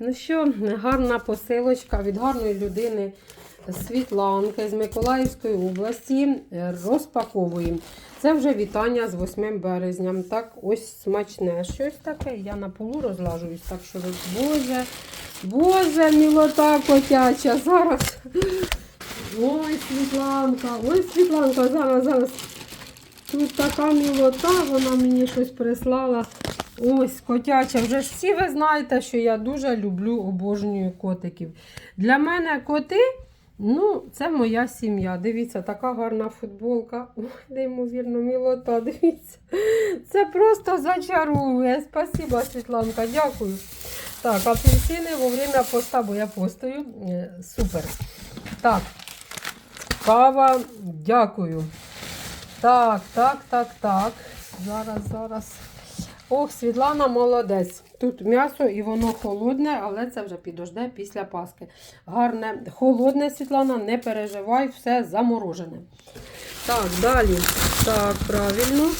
ну що, гарна посилочка від гарної людини Світланки з Миколаївської області. Розпаковуємо. Це вже вітання з 8 березня. Так, ось смачне щось таке. Я на полу розлажуюсь, так що боже, боже, мілота котяча. Зараз. Ой, Світланка, ой, Світланка, зараз, зараз. Тут така мілота, вона мені щось прислала. Ось котяча. Вже ж всі ви знаєте, що я дуже люблю обожнюю котиків. Для мене коти, ну, це моя сім'я. Дивіться, така гарна футболка. Ой, неймовірно, мілота. Дивіться. Це просто зачарує. Спасибо, Світланка, дякую. Так, апельсини во время поста, бо я постою. Е, Супер. Так, кава, дякую. Так, так, так, так. Зараз, зараз. Ох, Світлана молодець. Тут м'ясо і воно холодне, але це вже підожде після Паски. Гарне, холодне, Світлана, не переживай, все заморожене. Так, далі. Так, правильно.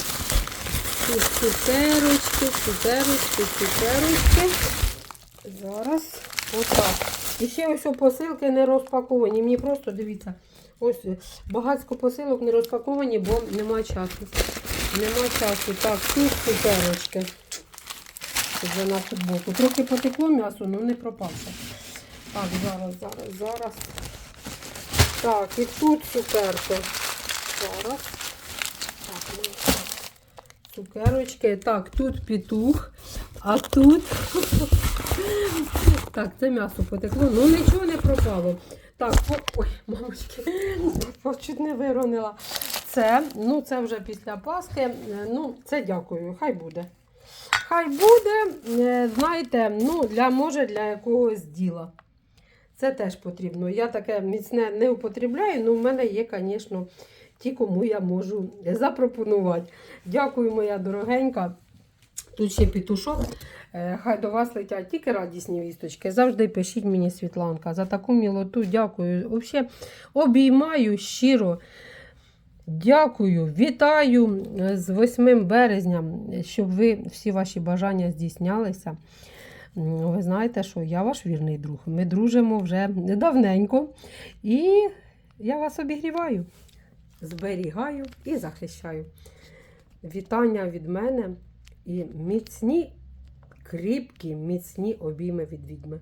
Цукерочки, цукерочки, цукерочки. Зараз. Отак. І ще ось посилки не розпаковані. Мені просто дивіться. Ось багатько посилок не розпаковані, бо нема часу. Нема часу. Так, тут цукерочки. Вже на футболку. Трохи потекло м'ясо, але не пропався. Так, зараз, зараз, зараз. Так, і тут цукерки. Зараз. Так, ну. Цукерочки. Так, тут петух, а тут. Так, це м'ясо потекло. Ну нічого не пропало. Так, ой, мамочки, чуть не виронила. Це, ну це вже після Пасхи. Е, Ну, це дякую, хай буде. Хай буде, е, знаєте, ну, для, може для якогось діла. Це теж потрібно. Я таке міцне не употребляю, але в мене є, звісно, ті, кому я можу запропонувати. Дякую, моя дорогенька. Тут ще пітушок. Е, Хай до вас летять тільки радісні вісточки. Завжди пишіть мені, Світланка, за таку мілоту. Дякую. Взагалі, обіймаю щиро. Дякую, вітаю е, з 8 березня, щоб ви всі ваші бажання здійснялися. Ви знаєте, що я ваш вірний друг. Ми дружимо вже давненько. І я вас обігріваю, зберігаю і захищаю. Вітання від мене і міцні, кріпкі, міцні обійми від відьми.